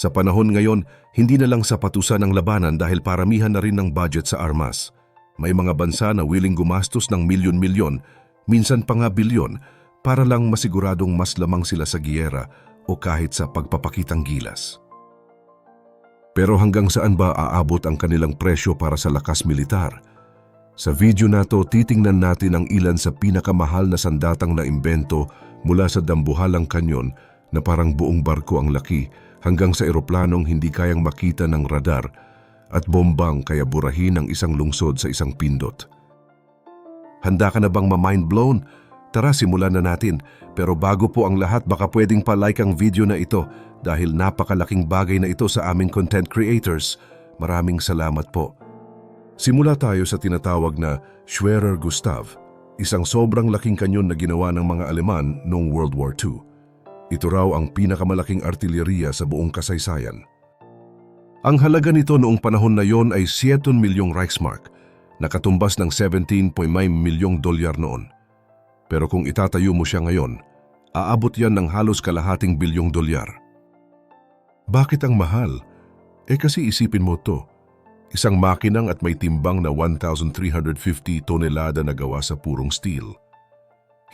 Sa panahon ngayon, hindi na lang sapatusan ang labanan dahil paramihan na rin ng budget sa armas. May mga bansa na willing gumastos ng milyon-milyon, minsan pa nga bilyon, para lang masiguradong mas lamang sila sa giyera o kahit sa pagpapakitang gilas. Pero hanggang saan ba aabot ang kanilang presyo para sa lakas militar? Sa video na to, titingnan natin ang ilan sa pinakamahal na sandatang na imbento mula sa dambuhalang kanyon na parang buong barko ang laki hanggang sa eroplanong hindi kayang makita ng radar at bombang kaya burahin ang isang lungsod sa isang pindot. Handa ka na bang ma-mind blown? Tara, simulan na natin. Pero bago po ang lahat, baka pwedeng pa-like ang video na ito dahil napakalaking bagay na ito sa aming content creators. Maraming salamat po. Simula tayo sa tinatawag na Schwerer Gustav, isang sobrang laking kanyon na ginawa ng mga Aleman noong World War II. Ito raw ang pinakamalaking artilleriya sa buong kasaysayan. Ang halaga nito noong panahon na yon ay 7 milyong Reichsmark, nakatumbas ng 17.5 milyong dolyar noon. Pero kung itatayo mo siya ngayon, aabot yan ng halos kalahating bilyong dolyar. Bakit ang mahal? Eh kasi isipin mo to, isang makinang at may timbang na 1,350 tonelada na gawa sa purong steel.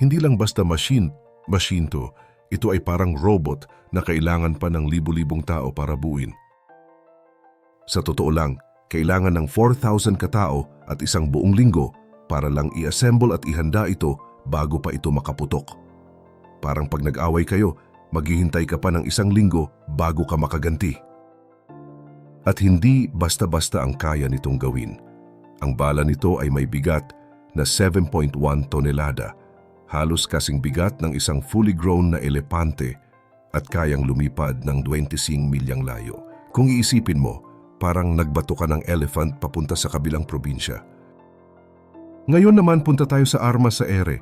Hindi lang basta machine, machine to, ito ay parang robot na kailangan pa ng libu-libong tao para buuin. Sa totoo lang, kailangan ng 4,000 katao at isang buong linggo para lang i-assemble at ihanda ito bago pa ito makaputok. Parang pag nag-away kayo, maghihintay ka pa ng isang linggo bago ka makaganti. At hindi basta-basta ang kaya nitong gawin. Ang bala nito ay may bigat na 7.1 tonelada, halos kasing bigat ng isang fully grown na elepante at kayang lumipad ng 25 milyang layo. Kung iisipin mo, parang nagbato ka ng elephant papunta sa kabilang probinsya. Ngayon naman punta tayo sa armas sa ere.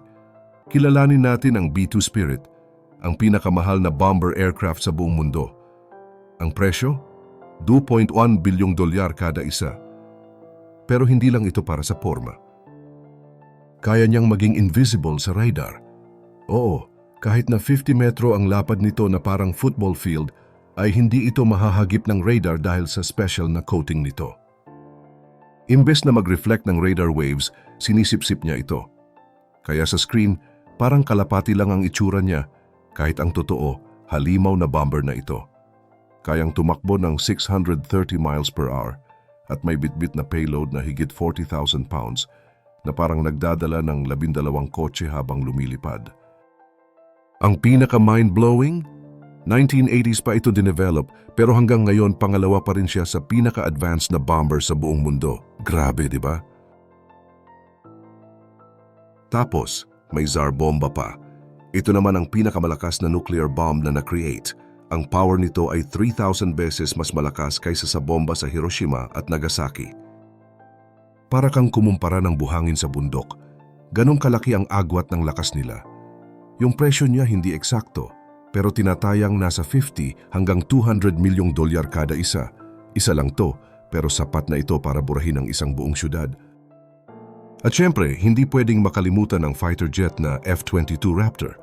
Kilalanin natin ang B-2 Spirit, ang pinakamahal na bomber aircraft sa buong mundo. Ang presyo? 2.1 bilyong dolyar kada isa. Pero hindi lang ito para sa forma. Kaya niyang maging invisible sa radar. Oo, kahit na 50 metro ang lapad nito na parang football field, ay hindi ito mahahagip ng radar dahil sa special na coating nito. Imbes na mag-reflect ng radar waves, sinisip-sip niya ito. Kaya sa screen, parang kalapati lang ang itsura niya, kahit ang totoo, halimaw na bomber na ito. Kayang tumakbo ng 630 miles per hour at may bitbit na payload na higit 40,000 pounds na parang nagdadala ng labindalawang kotse habang lumilipad. Ang pinaka-mind-blowing? 1980s pa ito dinevelop pero hanggang ngayon pangalawa pa rin siya sa pinaka-advanced na bomber sa buong mundo. Grabe, di ba? Tapos, may Tsar bomba pa. Ito naman ang pinakamalakas na nuclear bomb na na-create. Ang power nito ay 3,000 beses mas malakas kaysa sa bomba sa Hiroshima at Nagasaki. Para kang kumumpara ng buhangin sa bundok, ganong kalaki ang agwat ng lakas nila. Yung presyo niya hindi eksakto, pero tinatayang nasa 50 hanggang 200 milyong dolyar kada isa. Isa lang to, pero sapat na ito para burahin ang isang buong syudad. At syempre, hindi pwedeng makalimutan ang fighter jet na F-22 Raptor.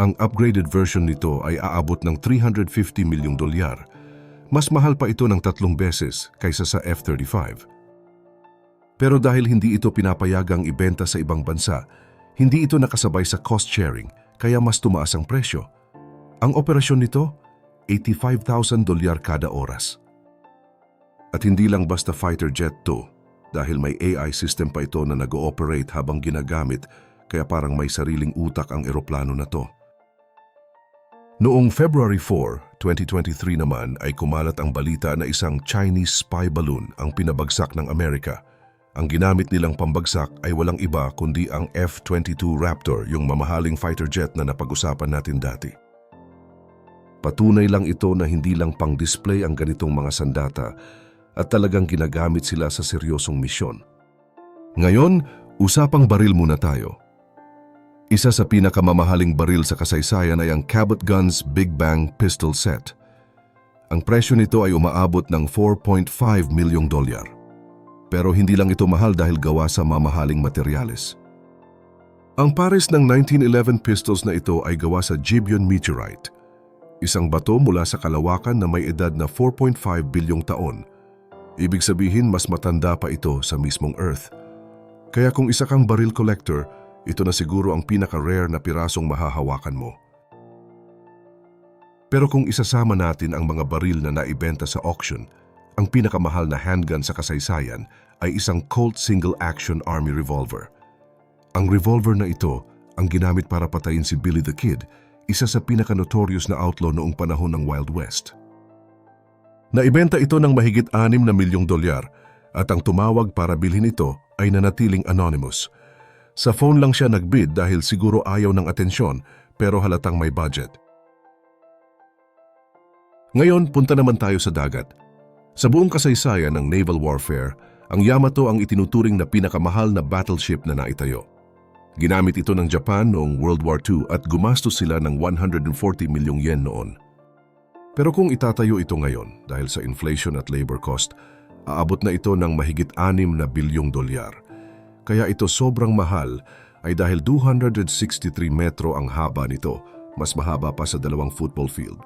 Ang upgraded version nito ay aabot ng 350 milyong dolyar. Mas mahal pa ito ng tatlong beses kaysa sa F-35. Pero dahil hindi ito pinapayagang ibenta sa ibang bansa, hindi ito nakasabay sa cost sharing kaya mas tumaas ang presyo. Ang operasyon nito, 85,000 dolyar kada oras. At hindi lang basta fighter jet to, dahil may AI system pa ito na nag-ooperate habang ginagamit kaya parang may sariling utak ang eroplano na to. Noong February 4, 2023 naman ay kumalat ang balita na isang Chinese spy balloon ang pinabagsak ng Amerika. Ang ginamit nilang pambagsak ay walang iba kundi ang F-22 Raptor, yung mamahaling fighter jet na napag-usapan natin dati. Patunay lang ito na hindi lang pang-display ang ganitong mga sandata at talagang ginagamit sila sa seryosong misyon. Ngayon, usapang baril muna tayo. Isa sa pinakamamahaling baril sa kasaysayan ay ang Cabot Guns Big Bang Pistol Set. Ang presyo nito ay umaabot ng 4.5 milyong dolyar. Pero hindi lang ito mahal dahil gawa sa mamahaling materyales. Ang pares ng 1911 pistols na ito ay gawa sa Gibeon Meteorite. Isang bato mula sa kalawakan na may edad na 4.5 bilyong taon. Ibig sabihin mas matanda pa ito sa mismong Earth. Kaya kung isa kang baril collector, ito na siguro ang pinaka-rare na pirasong mahahawakan mo. Pero kung isasama natin ang mga baril na naibenta sa auction, ang pinakamahal na handgun sa kasaysayan ay isang Colt Single Action Army Revolver. Ang revolver na ito ang ginamit para patayin si Billy the Kid, isa sa pinaka-notorious na outlaw noong panahon ng Wild West. Naibenta ito ng mahigit 6 na milyong dolyar at ang tumawag para bilhin ito ay nanatiling anonymous. Sa phone lang siya nagbid dahil siguro ayaw ng atensyon pero halatang may budget. Ngayon, punta naman tayo sa dagat. Sa buong kasaysayan ng naval warfare, ang Yamato ang itinuturing na pinakamahal na battleship na naitayo. Ginamit ito ng Japan noong World War II at gumastos sila ng 140 milyong yen noon. Pero kung itatayo ito ngayon dahil sa inflation at labor cost, aabot na ito ng mahigit 6 na bilyong dolyar. Kaya ito sobrang mahal ay dahil 263 metro ang haba nito, mas mahaba pa sa dalawang football field.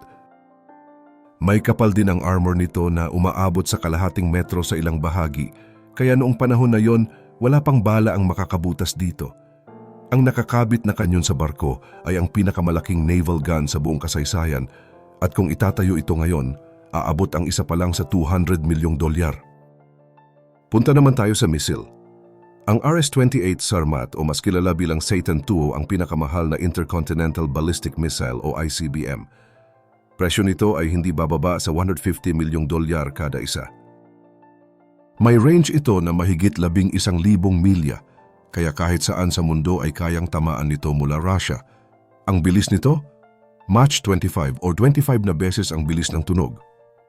May kapal din ang armor nito na umaabot sa kalahating metro sa ilang bahagi, kaya noong panahon na yon, wala pang bala ang makakabutas dito. Ang nakakabit na kanyon sa barko ay ang pinakamalaking naval gun sa buong kasaysayan at kung itatayo ito ngayon, aabot ang isa pa lang sa 200 milyong dolyar. Punta naman tayo sa missile. Ang RS-28 Sarmat o mas kilala bilang Satan II ang pinakamahal na Intercontinental Ballistic Missile o ICBM. Presyo nito ay hindi bababa sa 150 milyong dolyar kada isa. May range ito na mahigit labing isang libong milya, kaya kahit saan sa mundo ay kayang tamaan nito mula Russia. Ang bilis nito? Match 25 or 25 na beses ang bilis ng tunog.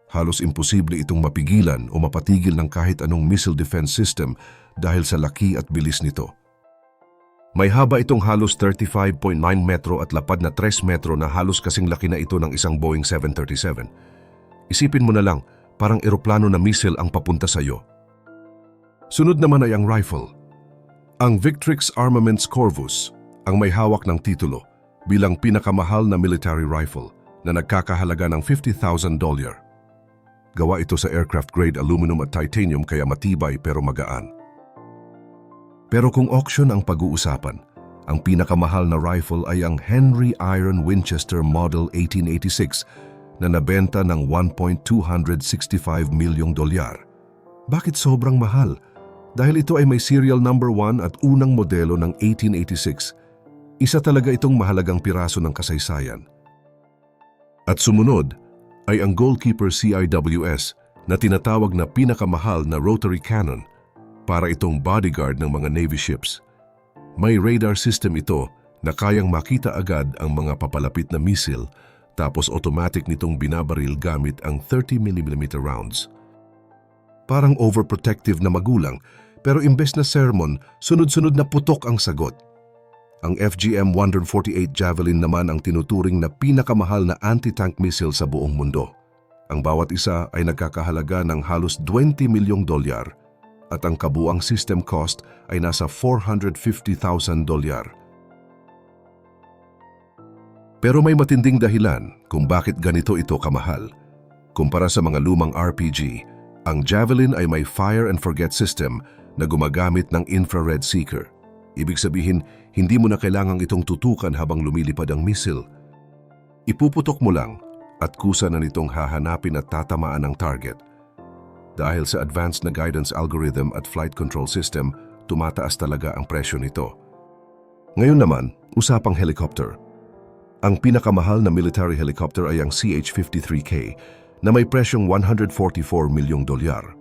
Halos imposible itong mapigilan o mapatigil ng kahit anong missile defense system dahil sa laki at bilis nito. May haba itong halos 35.9 metro at lapad na 3 metro na halos kasing laki na ito ng isang Boeing 737. Isipin mo na lang, parang eroplano na missile ang papunta sa iyo. Sunod naman ay ang rifle. Ang Victrix Armaments Corvus ang may hawak ng titulo bilang pinakamahal na military rifle na nagkakahalaga ng 50,000 dolyar. Gawa ito sa aircraft-grade aluminum at titanium kaya matibay pero magaan. Pero kung auction ang pag-uusapan, ang pinakamahal na rifle ay ang Henry Iron Winchester Model 1886 na nabenta ng 1.265 milyong dolyar. Bakit sobrang mahal? Dahil ito ay may serial number 1 at unang modelo ng 1886, isa talaga itong mahalagang piraso ng kasaysayan. At sumunod ay ang Goalkeeper CIWS na tinatawag na pinakamahal na rotary cannon para itong bodyguard ng mga Navy ships. May radar system ito na kayang makita agad ang mga papalapit na missile tapos automatic nitong binabaril gamit ang 30mm rounds. Parang overprotective na magulang pero imbes na sermon, sunod-sunod na putok ang sagot. Ang FGM-148 Javelin naman ang tinuturing na pinakamahal na anti-tank missile sa buong mundo. Ang bawat isa ay nagkakahalaga ng halos 20 milyong dolyar at ang kabuang system cost ay nasa 450,000 dolyar. Pero may matinding dahilan kung bakit ganito ito kamahal. Kumpara sa mga lumang RPG, ang Javelin ay may fire and forget system na gumagamit ng infrared seeker. Ibig sabihin, hindi mo na kailangang itong tutukan habang lumilipad ang missile. Ipuputok mo lang at kusa na nitong hahanapin at tatamaan ang target – dahil sa advanced na guidance algorithm at flight control system, tumataas talaga ang presyo nito. Ngayon naman, usapang helicopter. Ang pinakamahal na military helicopter ay ang CH-53K na may presyong 144 milyong dolyar.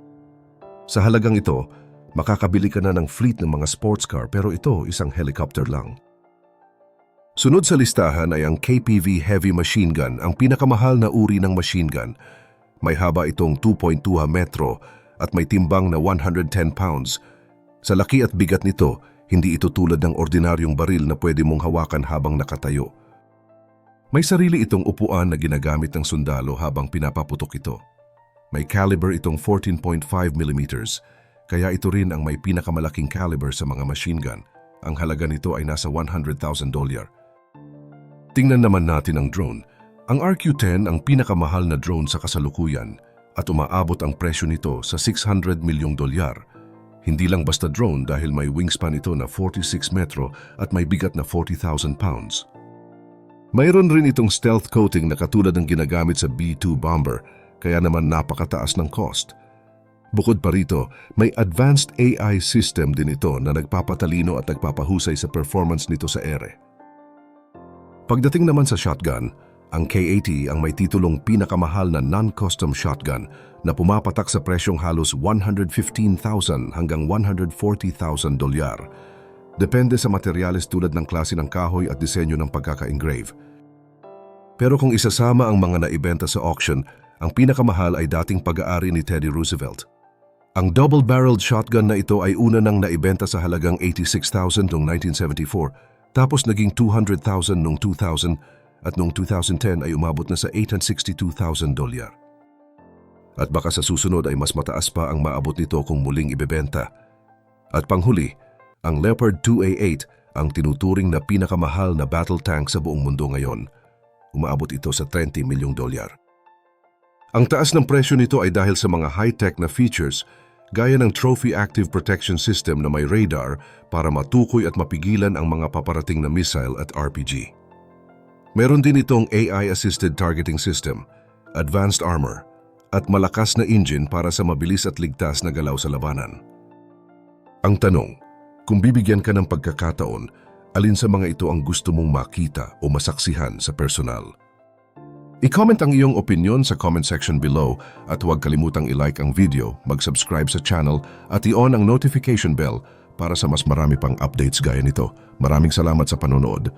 Sa halagang ito, makakabili ka na ng fleet ng mga sports car pero ito isang helicopter lang. Sunod sa listahan ay ang KPV Heavy Machine Gun, ang pinakamahal na uri ng machine gun may haba itong 2.2 metro at may timbang na 110 pounds. Sa laki at bigat nito, hindi ito tulad ng ordinaryong baril na pwede mong hawakan habang nakatayo. May sarili itong upuan na ginagamit ng sundalo habang pinapaputok ito. May caliber itong 14.5 mm, kaya ito rin ang may pinakamalaking caliber sa mga machine gun. Ang halaga nito ay nasa 100,000 dolyar. Tingnan naman natin ang drone. Ang RQ-10 ang pinakamahal na drone sa kasalukuyan at umaabot ang presyo nito sa 600 milyong dolyar. Hindi lang basta drone dahil may wingspan ito na 46 metro at may bigat na 40,000 pounds. Mayroon rin itong stealth coating na katulad ng ginagamit sa B-2 bomber, kaya naman napakataas ng cost. Bukod pa rito, may advanced AI system din ito na nagpapatalino at nagpapahusay sa performance nito sa ere. Pagdating naman sa shotgun, ang K80 ang may titulong pinakamahal na non-custom shotgun na pumapatak sa presyong halos 115,000 hanggang 140,000 dolyar. Depende sa materyales tulad ng klase ng kahoy at disenyo ng pagkaka-engrave. Pero kung isasama ang mga naibenta sa auction, ang pinakamahal ay dating pag-aari ni Teddy Roosevelt. Ang double-barreled shotgun na ito ay una nang naibenta sa halagang 86,000 noong 1974, tapos naging 200,000 noong 2000 at noong 2010 ay umabot na sa 862,000 dolyar. At baka sa susunod ay mas mataas pa ang maabot nito kung muling ibebenta. At panghuli, ang Leopard 2A8 ang tinuturing na pinakamahal na battle tank sa buong mundo ngayon. Umaabot ito sa 30 milyong dolyar. Ang taas ng presyo nito ay dahil sa mga high-tech na features gaya ng Trophy Active Protection System na may radar para matukoy at mapigilan ang mga paparating na missile at RPG. Meron din itong AI-assisted targeting system, advanced armor, at malakas na engine para sa mabilis at ligtas na galaw sa labanan. Ang tanong, kung bibigyan ka ng pagkakataon, alin sa mga ito ang gusto mong makita o masaksihan sa personal? I-comment ang iyong opinion sa comment section below at huwag kalimutang i-like ang video, mag-subscribe sa channel at i-on ang notification bell para sa mas marami pang updates gaya nito. Maraming salamat sa panonood.